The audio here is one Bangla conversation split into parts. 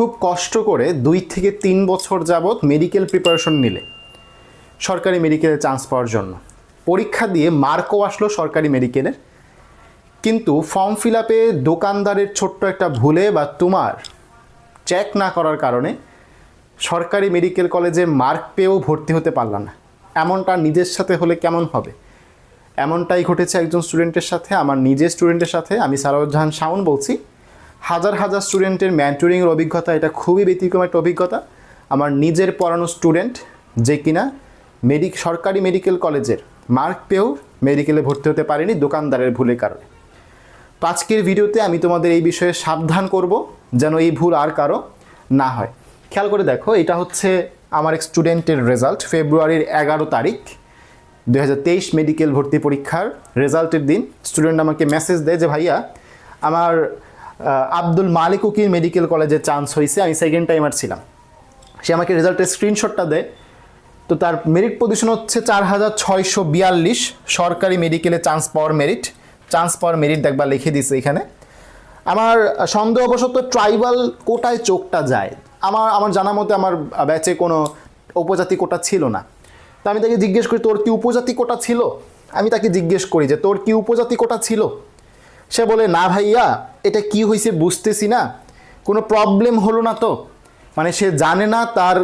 খুব কষ্ট করে দুই থেকে তিন বছর যাবৎ মেডিকেল প্রিপারেশন নিলে। সরকারি মেডিকেলে চান্স পাওয়ার জন্য। পরীক্ষা দিয়ে মার্কও আসলো সরকারি মেডিকেলের কিন্তু ফর্ম ফিল আপে দোকানদারের ছোট্ট একটা ভুলে বা তোমার চেক না করার কারণে সরকারি মেডিকেল কলেজে মার্ক পেয়েও ভর্তি হতে পারলাম না। এমনটা নিজের সাথে হলে কেমন হবে? এমনটাই ঘটেছে একজন স্টুডেন্টের সাথে, আমার নিজের স্টুডেন্টের সাথে। আমি সারাউজ্জাহান শাওন বলছি। হাজার হাজার স্টুডেন্টের ম্যান্টুরিংয়ের অভিজ্ঞতা, এটা খুবই ব্যতিক্রম একটা অভিজ্ঞতা। আমার নিজের পড়ানো স্টুডেন্ট যে কিনা মেডিক সরকারি মেডিকেল কলেজের মার্ক পেয়েও মেডিকেলে ভর্তি হতে পারেনি দোকানদারের ভুলের কারণে। তো আজকের ভিডিওতে আমি তোমাদের এই বিষয়ে সাবধান করব যেন এই ভুল আর কারও না হয়। খেয়াল করে দেখো, এটা হচ্ছে আমার এক স্টুডেন্টের রেজাল্ট ফেব্রুয়ারির এগারো তারিখ দু হাজার তেইশ মেডিকেল ভর্তি পরীক্ষার রেজাল্টের দিন। স্টুডেন্ট আমাকে মেসেজ দেয় যে, ভাইয়া, আমার আব্দুল মালিক উকির মেডিকেল কলেজে চান্স হয়েছে আমি সেকেন্ড টাইমার ছিলাম। সে আমাকে রেজাল্টের স্ক্রিনশটটা দেয়। তো তার মেরিট পজিশন হচ্ছে চার হাজার ছয়শো বিয়াল্লিশ। সরকারি মেডিকেলে চান্স পাওয়ার মেরিট চান্স পাওয়ার মেরিট দেখবার লিখে দিছে এখানে। আমার সন্দেহবশত ট্রাইবাল কোটায় চোখটা যায়। আমার আমার জানা মতে আমার ব্যাচে কোনো উপজাতি কোটা ছিল না। তো আমি তাকে জিজ্ঞেস করি, তোর কি উপজাতি কোটা ছিল? আমি তাকে জিজ্ঞেস করি যে, তোর কি উপজাতি কোটা ছিল? সে বলে, না ভাইয়া এটা কি হয়েছে বুঝতেছি না। কোনো প্রবলেম হলো না তো। মানে সে জানে না তার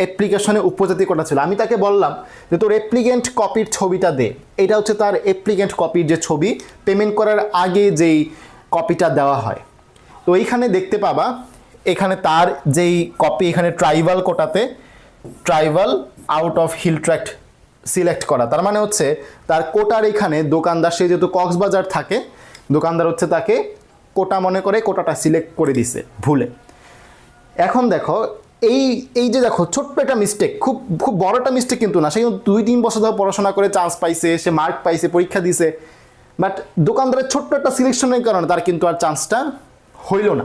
অ্যাপ্লিকেশনে উপজাতি কোটা ছিল। আমি তাকে বললাম যে, তোর অ্যাপ্লিকেন্ট কপির ছবিটা দে। এটা হচ্ছে তার অ্যাপ্লিকেন্ট কপির যে ছবি পেমেন্ট করার আগে যেই কপিটা দেওয়া হয়। তো এইখানে দেখতে পাবা, এখানে তার যেই কপি এখানে tribal কোটাতে tribal out of hill tract select করা। তার মানে হচ্ছে, তার কোটার এখানে দোকানদার, সে যেহেতু কক্সবাজার থাকে, দোকানদার হচ্ছে তাকে কোটা মনে করে কোটাটা সিলেক্ট করে দিছে, ভুলে। এখন দেখো, এই এই যে দেখো, ছোট্ট একটা মিস্টেক খুব খুব বড় একটা মিস্টেক কিন্তু না, সে কিন্তু দুই তিন বছর ধরে পড়াশোনা করে চান্স পাইছে, সে মার্ক পাইছে, পরীক্ষা দিছে বাট দোকানদারের ছোট্ট একটা সিলেকশনের কারণে তার কিন্তু আর চান্সটা হইল না।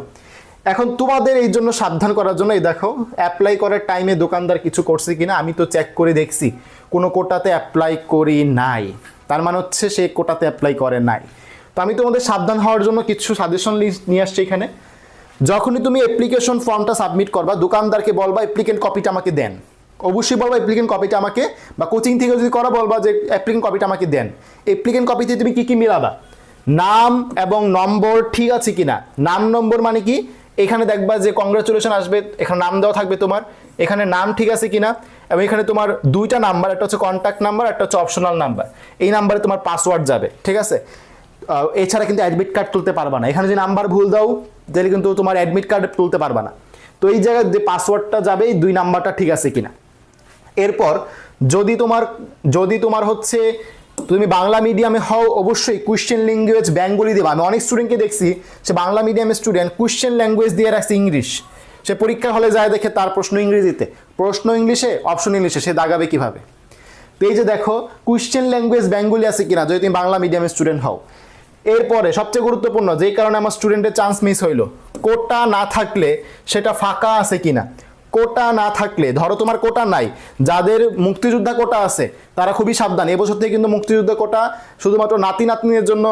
এখন তোমাদের এই জন্য সাবধান করার জন্য, এই দেখো অ্যাপ্লাই করার টাইমে দোকানদার কিছু করছে কিনা, আমি তো চেক করে দেখছি, কোনো কোটাতে অ্যাপ্লাই করি নাই, তার মানে হচ্ছে সে কোটাতে অ্যাপ্লাই করে নাই। তো আমি তোমাদের সাবধান হওয়ার জন্য কিছু সাজেশন লিস্ট নিয়ে আসছি এখানে। যখনই তুমি অ্যাপ্লিকেশন ফর্মটা সাবমিট করবা, দোকানদারকে বলবা অ্যাপ্লিকেন্ট কপিটা আমাকে দেন। অবশ্যই বলবা অ্যাপ্লিকেন্ট কপিটা আমাকে, বা কোচিং থেকে যদি করা, বলবা যে অ্যাপ্লিকেন্ট কপিটা আমাকে দেন। অ্যাপ্লিকেন্ট কপিতে তুমি কী কী মিলাবা? নাম এবং নম্বর ঠিক আছে কিনা? নাম নম্বর মানে কি? এখানে দেখবা যে কংগ্রাচুলেশন আসবে, এখানে নাম দেওয়া থাকবে তোমার। এখানে নাম ঠিক আছে কিনা? এবং এখানে তোমার দুইটা নাম্বার একটা হচ্ছে কন্ট্যাক্ট নাম্বার একটা হচ্ছে অপশনাল নাম্বার এই নাম্বারে তোমার পাসওয়ার্ড যাবে, ঠিক আছে? এছাড়া কিন্তু অ্যাডমিট কার্ড তুলতে পারবা না। এখানে যদি নাম্বার ভুল দাও, তাহলে কিন্তু তোমার অ্যাডমিট কার্ড তুলতে পারবা না। তো এই জায়গায় যে পাসওয়ার্ডটা যাবে দুই নাম্বারটা ঠিক আছে কিনা। এরপর যদি তোমার যদি তোমার হচ্ছে, তুমি বাংলা মিডিয়ামে হও, অবশ্যই কোয়েশ্চেন ল্যাঙ্গুয়েজ বেঙ্গলি দেবা। আমি অনেক স্টুডেন্টকে দেখছি, সে বাংলা মিডিয়ামের স্টুডেন্ট কোয়েশ্চেন ল্যাঙ্গুয়েজ দিয়ে রাখছে ইংলিশ সে পরীক্ষা হলে যায় দেখে তার প্রশ্ন ইংরেজিতে। প্রশ্ন ইংলিশে অপশন ইংলিশে সে দাগাবে কীভাবে? তো এই যে দেখো কোয়েশ্চেন ল্যাঙ্গুয়েজ বেঙ্গলি আছে কিনা, যদি তুমি বাংলা মিডিয়ামের স্টুডেন্ট হও। এরপরে সবচেয়ে গুরুত্বপূর্ণ, যেই কারণে আমার স্টুডেন্টের চান্স মিস হইল কোটা না থাকলে সেটা ফাঁকা আছে কিনা? কোটা না থাকলে, ধরো তোমার কোটা নাই, যাদের মুক্তিযোদ্ধা কোটা আছে, তারা খুবই সাবধান। এবছর থেকে কিন্তু মুক্তিযোদ্ধা কোটা শুধুমাত্র নাতি নাতনির জন্য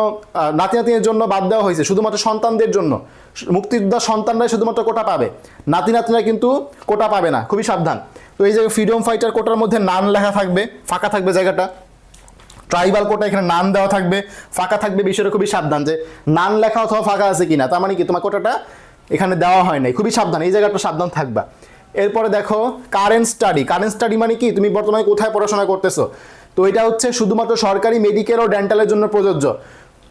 নাতি নাতনির জন্য বাদ দেওয়া হয়েছে, শুধুমাত্র সন্তানদের জন্য। মুক্তিযোদ্ধা সন্তানরাই শুধুমাত্র কোটা পাবে নাতি নাতনিরা কিন্তু কোটা পাবে না, খুবই সাবধান। তো এই যে ফ্রিডম ফাইটার কোটার মধ্যে নান লেখা থাকবে, ফাঁকা থাকবে জায়গাটা। ট্রাইবাল কোটা এখানে নান দেওয়া থাকবে, ফাঁকা থাকবে বিষয়টা খুবই সাবধান যে নান লেখা অথবা ফাঁকা আছে কিনা, তার মানে কি তোমার কোটাটা এখানে দেওয়া হয় নাই, খুবই সাবধান, এই জায়গাটা সাবধান থাকবা। এরপরে দেখো কারেন্ট স্টাডি কারেন্ট স্টাডি মানে কি? তুমি বর্তমানে কোথায় পড়াশোনা করতেছো? তো এটা হচ্ছে শুধুমাত্র সরকারি মেডিকেল ও ডেন্টালের জন্য প্রযোজ্য।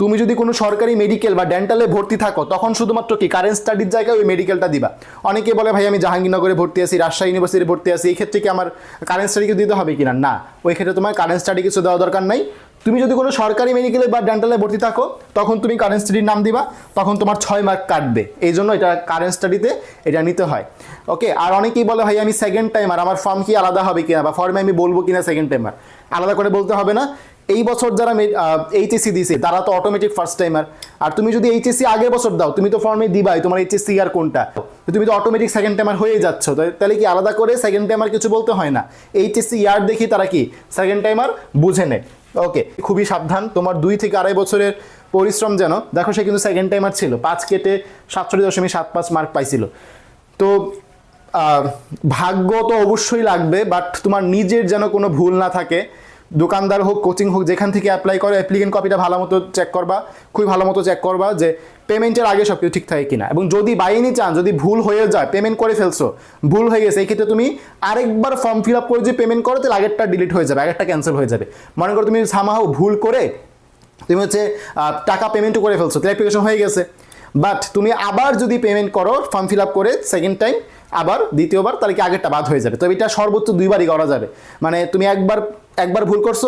তুমি যদি কোনো সরকারি মেডিকেল বা ডেন্টালে ভর্তি থাকো, তখন শুধুমাত্র কি কারেন্ট স্টাডির জায়গায় ওই মেডিকেলটা দিবা? অনেকে বলে, ভাই, আমি জাহাঙ্গীরনগরে ভর্তি আছি, রাজশাহী ইউনিভার্সিটি ভর্তি আছি, এই ক্ষেত্রে কি আমার কারেন্ট স্টাডিকে দিতে হবে কিনা? না, ওই ক্ষেত্রে তোমার কারেন্ট স্টাডি কিছু দেওয়া দরকার নাই। তুমি যদি কোনো সরকারি মেডিকেলে বা ডেন্টালে ভর্তি থাকো, তখন তুমি কারেন্ট স্টাডির নাম দিবা, তখন তোমার ছয় মার্ক কাটবে। এই জন্য এটা কারেন্ট স্টাডিতে এটা নিতে হয়। ওকে, আর অনেকেই বলে, ভাই, আমি সেকেন্ড টাইমার আমার ফর্ম কি আলাদা হবে কিনা? বা ফর্মে আমি বলব কিনা সেকেন্ড টাইমার আলাদা করে বলতে হবে না। এই বছর যারা এইচএসসি দিছে, তারা তো অটোমেটিক ফার্স্ট টাইমার আর তুমি যদি এইচএসসি আগের বছর দাও, তুমি তো ফর্মে দিবাই, তোমার এইচএসসি আর কোনটা? তুমি তো অটোমেটিক সেকেন্ড টাইমার হয়ে যাচ্ছ। তাহলে কি আলাদা করে সেকেন্ড টাইমার কিছু বলতে হয় না? এইচএসসি ইয়ার দেখি তারা কি? সেকেন্ড টাইমার বুঝে নেয়। ওকে খুবই সাবধান। তোমার দুই থেকে আড়াই বছরের পরিশ্রম যেন, দেখো সে কিন্তু সেকেন্ড টাইমার ছিল। পাঁচ কেটে সাতষট্টি দশমিক সাত পাঁচ মার্ক পাইছিল। তো ভাগ্য তো অবশ্যই লাগবে বাট তোমার নিজের যেন কোনো ভুল না থাকে দোকানদার হোক কোচিং হোক, যেখান থেকে অ্যাপ্লাই করো অ্যাপ্লিকেন্ট কপিটা ভালো মতো চেক করবা, খুবই ভালো মতো চেক করবা যে পেমেন্টের আগে সব কিছু ঠিক থাকে কিনা। এবং যদি বাইনি চান যদি ভুল হয়ে যায় পেমেন্ট করে ফেলছো, ভুল হয়ে গেছে এই ক্ষেত্রে তুমি আরেকবার ফর্ম ফিল আপ করে যদি পেমেন্ট করো, তাহলে আগেরটা ডিলিট হয়ে যাবে, আগেরটা ক্যান্সেল হয়ে যাবে। মনে করো তুমি সামাহাও ভুল করে তুমি হচ্ছে টাকা পেমেন্টও করে ফেলছো, তাহলে অ্যাপ্লিকেশন হয়ে গেছে। বাট তুমি আবার যদি পেমেন্ট করো ফর্ম ফিল আপ করে সেকেন্ড টাইম আবার দ্বিতীয়বার তাহলে কি আগেরটা বাদ হয়ে যাবে। তো এটা সর্বোচ্চ দুইবারই করা যাবে। মানে তুমি একবার একবার ভুল করছ,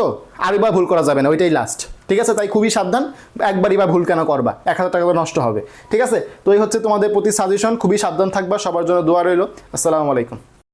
আরেকবার ভুল করা যাবে না, ওইটাই লাস্ট ঠিক আছে? তাই খুবই সাবধান, একবারই বা ভুল কেন করবা? এক হাজার টাকা নষ্ট হবে। ঠিক আছে? তো এই হচ্ছে তোমাদের প্রতি সাজেশন খুবই সাবধান থাকবা, সবার জন্য দোয়া রইল। আসসালামু আলাইকুম।